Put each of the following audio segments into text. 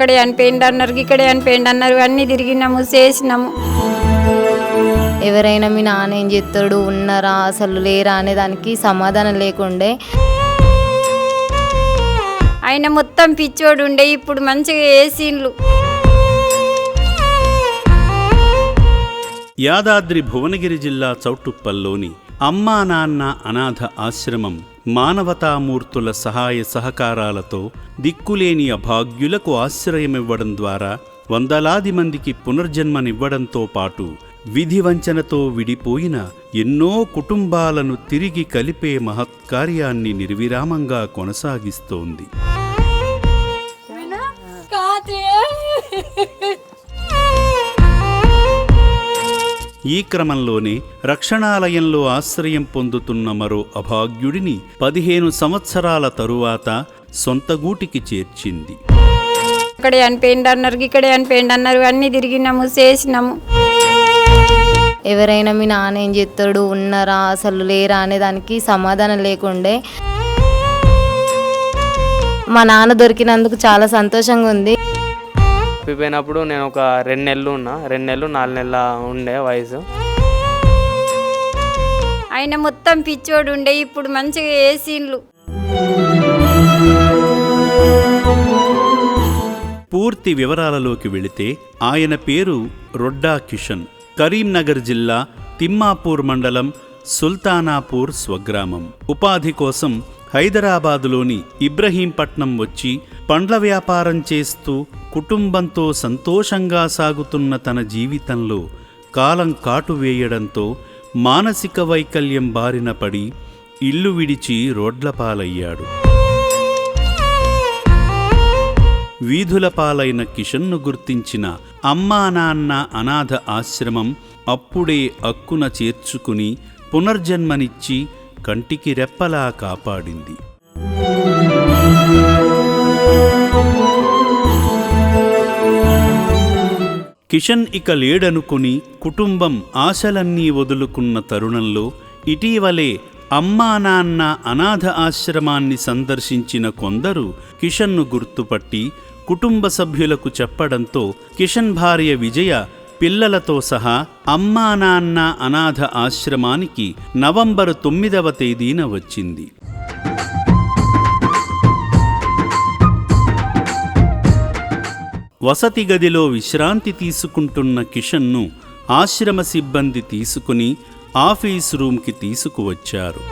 ఇక్కడే అనిపోయింది అన్నారు ఇక్కడే అనిపోయింది అన్నారు అన్నీ తిరిగినాము చేసినాము. ఎవరైనా మీ నాన్న ఏం చేస్తాడు ఉన్నారా అసలు లేరా అనే దానికి సమాధానం లేకుండే. ఆయన మొత్తం పిచ్చోడు ఉండే ఇప్పుడు మంచిగా ఏసీన్లు యాదాద్రి భువనగిరి జిల్లా చౌటుప్పల్లోని అమ్మా నాన్న అనాథ ఆశ్రమం మానవతామూర్తుల సహాయ సహకారాలతో దిక్కులేని అభాగ్యులకు ఆశ్రయమివ్వడం ద్వారా వందలాది మందికి పునర్జన్మనివ్వడంతో పాటు విధి వంచనతో విడిపోయిన ఎన్నో కుటుంబాలను తిరిగి కలిపే మహత్కార్యాన్ని నిర్విరామంగా కొనసాగిస్తోంది. ఈ క్రమంలోనే రక్షణాలయంలో ఆశ్రయం పొందుతున్న మరో అభాగ్యుడిని పదిహేను సంవత్సరాల తరువాత సొంత గూటికి చేర్చింది. ఇక్కడే అనిపోయింది అన్నారు ఇక్కడే అనిపోయింది అన్నారు అన్నీ తిరిగినాము చేసినాము. ఎవరైనా మీ నాన్న ఏం చేస్తాడు ఉన్నారా అసలు లేరా అనే దానికి సమాధానం లేకుండే మా నాన్న దొరికినందుకు చాలా సంతోషంగా ఉంది. చనిపోయినప్పుడు నేను ఒక రెండు నెలలు ఉన్నా రెండు నెలలు నాలుగు నెలల ఉండే వయసు. ఆయన మొత్తం పిచ్చోడు ఉండే ఇప్పుడు మంచిగా ఏసీన్లు. పూర్తి వివరాలలోకి వెళితే ఆయన పేరు రొడ్డా కిషన్. కరీంనగర్ జిల్లా తిమ్మాపూర్ మండలం సుల్తానాపూర్ స్వగ్రామం. ఉపాధి కోసం హైదరాబాదులోని ఇబ్రహీంపట్నం వచ్చి పండ్ల వ్యాపారం చేస్తూ కుటుంబంతో సంతోషంగా సాగుతున్న తన జీవితంలో కాలం కాటు వేయడంతో మానసిక వైకల్యం బారిన పడి ఇల్లు విడిచి రోడ్లపాలయ్యాడు వీధుల పాలైన కిషన్ను గుర్తించిన అమ్మా నాన్న అనాథ ఆశ్రమం అప్పుడే అక్కున చేర్చుకుని పునర్జన్మనిచ్చి కంటికి రెప్పలా కాపాడింది. కిషన్ ఇక లేడనుకుని కుటుంబం ఆశలన్నీ వదులుకున్న తరుణంలో ఇటీవలే అమ్మా నాన్న అనాథ ఆశ్రమాన్ని సందర్శించిన కొందరు కిషన్ను గుర్తుపట్టి కుటుంబ సభ్యులకు చెప్పడంతో కిషన్ భార్య విజయ పిల్లలతో సహా అమ్మా నాన్న అనాథ ఆశ్రమానికి నవంబరు తొమ్మిదవ తేదీన వచ్చింది. వసతి గదిలో విశ్రాంతి తీసుకుంటున్న కిషన్ను ఆశ్రమ సిబ్బంది తీసుకుని ఆఫీస్ రూమ్కి తీసుకువచ్చారు.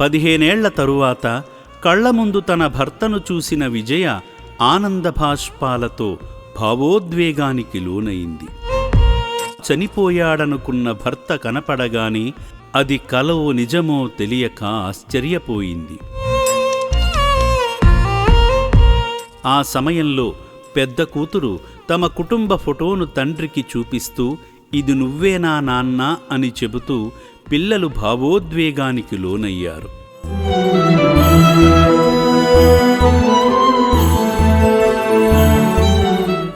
పదిహేనేళ్ళ తరువాత కళ్ళ ముందు తన భర్తను చూసిన విజయ ఆనందభాష్పాలతో భావోద్వేగానికి లోనైంది. చనిపోయాడనుకున్న భర్త కనపడగానే అది కలో నిజమో తెలియక ఆశ్చర్యపోయింది. ఆ సమయంలో పెద్ద కూతురు తమ కుటుంబ ఫోటోను తండ్రికి చూపిస్తూ ఇది నువ్వేనా నాన్న? అని చెబుతూ పిల్లలు భావోద్వేగానికి లోనయ్యారు.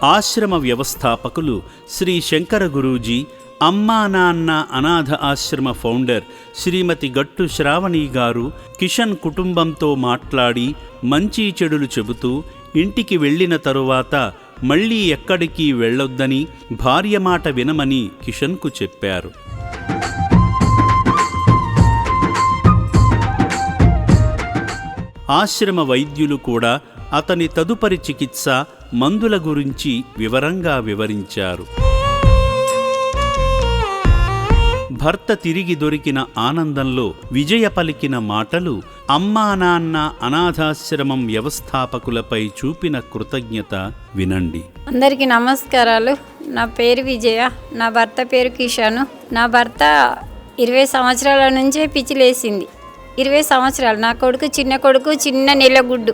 ఆశ్రమ వ్యవస్థాపకులు శ్రీ శంకర గురూజీ అమ్మా నాన్న అనాథ ఆశ్రమ ఫౌండర్ శ్రీమతి గట్టు శ్రావణి గారు కిషన్ కుటుంబంతో మాట్లాడి మంచి చెడులు చెబుతూ ఇంటికి వెళ్ళిన తరువాత మళ్ళీ ఎక్కడికి వెళ్ళొద్దని భార్య మాట వినమని కిషన్కు చెప్పారు. ఆశ్రమ వైద్యులు కూడా అతని తదుపరి చికిత్స మందుల గురించి వివరంగా వివరించారు. భర్త తిరిగి దొరికిన ఆనందంలో విజయ పలికిన మాటలు అమ్మా నాన్న అనాథాశ్రమం వ్యవస్థాపకులపై చూపిన కృతజ్ఞత వినండి. అందరికీ నమస్కారాలు. నా పేరు విజయ. నా భర్త పేరు కిషాను. నా భర్త ఇరవై సంవత్సరాల నుంచే పిచ్చిలేసింది. ఇరవై సంవత్సరాలు. నా కొడుకు చిన్న కొడుకు చిన్న నెలగుడ్డు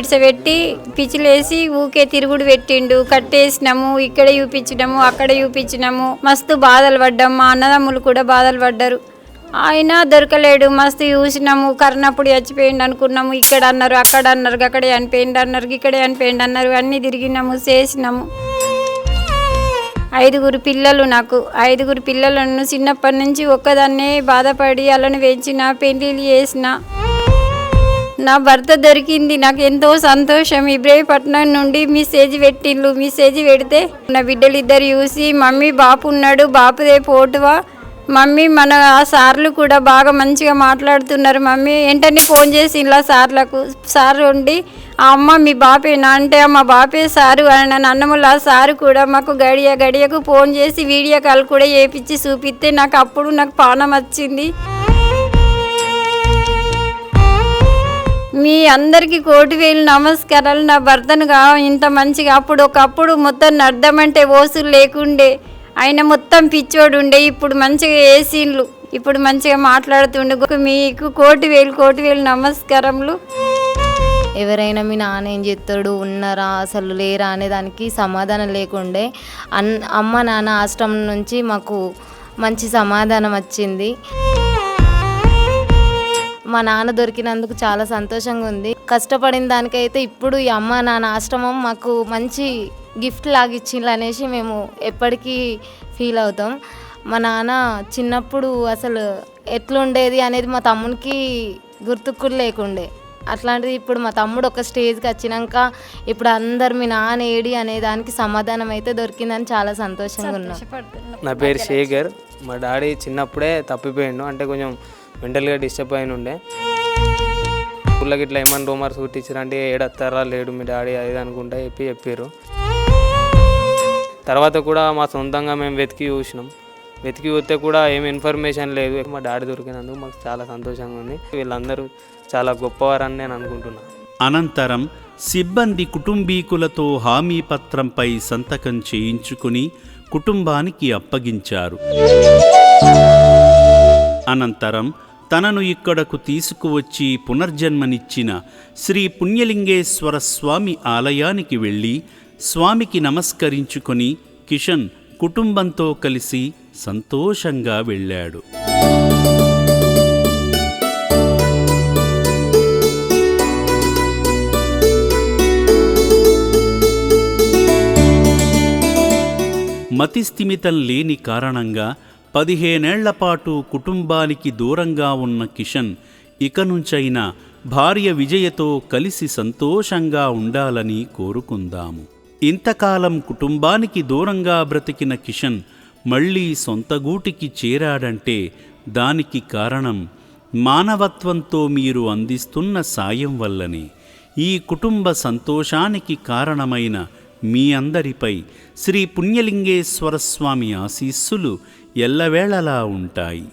ఇడ్సబెట్టి పిచ్చిలేసి ఊకే తిరుగుడు పెట్టిండు. కట్టేసినాము ఇక్కడ చూపించినాము అక్కడ చూపించినాము. మస్తు బాధలు పడ్డాం. మా అన్నదమ్ములు కూడా బాధలు పడ్డారు. ఆయన దొరకలేడు. మస్తు చూసినాము. కర్ణప్పుడు చచ్చిపోయిండు అనుకున్నాము. ఇక్కడ అన్నారు అక్కడ అన్నారు అక్కడే అనిపోయిండు అన్నారు ఇక్కడే అనిపోయిండు అన్నారు. అన్నీ తిరిగినాము చేసినాము. ఐదుగురు పిల్లలు నాకు. ఐదుగురు పిల్లలను చిన్నప్పటి నుంచి ఒక్కదాన్నే బాధపడి అలను పెంచిన పెళ్ళిళ్ళు చేసిన. నా భర్త దొరికింది. నాకు ఎంతో సంతోషం. ఇబ్రాహీపట్నం నుండి మెసేజ్ పెట్టిండ్రు. మెసేజ్ పెడితే నా బిడ్డలు ఇద్దరు చూసి మమ్మీ బాపు ఉన్నాడు బాపుదే పోటువా? మమ్మీ మన ఆ సార్లు కూడా బాగా మంచిగా మాట్లాడుతున్నారు. మమ్మీ వెంటనే ఫోన్ చేసి ఇలా సార్లకు సార్ ఉండి ఆ అమ్మ మీ బాపేనా అంటే మా బాపే సారు అని నన్ను అన్నముల ఆ సారు కూడా మాకు గడియ గడియకు ఫోన్ చేసి వీడియో కాల్ కూడా చేపించి చూపిస్తే నాకు అప్పుడు నాకు పానం వచ్చింది. మీ అందరికీ కోటి వేలు నమస్కారాలు. నా భర్తనుగా ఇంత మంచిగా అప్పుడు ఒకప్పుడు మొత్తం నడ్డమంటే ఓసులు లేకుండే. ఆయన మొత్తం పిచ్చోడు ఉండే ఇప్పుడు మంచిగా వేసిండ్లు ఇప్పుడు మంచిగా మాట్లాడుతుండే. మీకు కోటి వేలు కోటి వేలు నమస్కారములు. ఎవరైనా మీ నాన్న ఏం చేస్తాడు ఉన్నారా అసలు లేరా అనే దానికి సమాధానం లేకుండే అన్ అమ్మ నాన్న ఆశ్రమం నుంచి మాకు మంచి సమాధానం వచ్చింది. మా నాన్న దొరికినందుకు చాలా సంతోషంగా ఉంది కష్టపడిన దానికైతే ఇప్పుడు ఈ అమ్మ నాన్న ఆశ్రమం మాకు మంచి గిఫ్ట్ లాగా ఇచ్చిండ్రు అనేసి మేము ఎప్పటికీ ఫీల్ అవుతాం. మా నాన్న చిన్నప్పుడు అసలు ఎట్లుండేది అనేది మా తమ్మునికి గుర్తుకు లేకుండే. అట్లాంటిది ఇప్పుడు మా తమ్ముడు ఒక స్టేజ్కి వచ్చినాక ఇప్పుడు అందరు మీ నాన్న ఏడి అనే దానికి సమాధానం అయితే దొరికిందని చాలా సంతోషంగా ఉన్నాం. నా పేరు శేఖర్. మా డాడీ చిన్నప్పుడే తప్పిపోయిండు. అంటే కొంచెం మెంటల్గా డిస్టర్బ్ అయిన ఉండే ఊళ్ళకి ఇట్లా ఏమన్నా రూమర్స్ కుట్టించారంటే ఏడత్తారా లేడు మీ డాడీ అది అనుకుంటా చెప్పి చెప్పారు తర్వాత కూడా మా సొంతంగా మేము వెతికి చూసినాం. వెతికి వస్తే కూడా ఏం ఇన్ఫర్మేషన్ లేదు. మా డాడీ దొరికినందుకు మాకు చాలా సంతోషంగా ఉంది. వీళ్ళందరూ చాలా గొప్పవారని నేను అనుకుంటున్నాను అనంతరం సిబ్బంది కుటుంబీకులతో హామీ పత్రంపై సంతకం చేయించుకుని కుటుంబానికి అప్పగించారు. అనంతరం తనను ఇక్కడకు తీసుకువచ్చి పునర్జన్మనిచ్చిన శ్రీ పుణ్యలింగేశ్వర స్వామి ఆలయానికి వెళ్ళి స్వామికి నమస్కరించుకొని కిషన్ కుటుంబంతో కలిసి సంతోషంగా వెళ్ళాడు. మతిస్థిమితం లేని కారణంగా పదిహేనేళ్ళపాటు కుటుంబానికి దూరంగా ఉన్న కిషన్ ఇక నుంచైనా భార్య విజయతో కలిసి సంతోషంగా ఉండాలని కోరుకుందాము. ఇంతకాలం కుటుంబానికి దూరంగా బ్రతికిన కిషన్ మళ్ళీ సొంత గూటికి చేరాడంటే దానికి కారణం మానవత్వంతో మీరు అందిస్తున్న సాయం వల్లనే. ఈ కుటుంబ సంతోషానికి కారణమైన మీ అందరిపై శ్రీ పుణ్యలింగేశ్వర స్వామి ఆశీస్సులు ఎల్లవేళలా ఉంటాయి.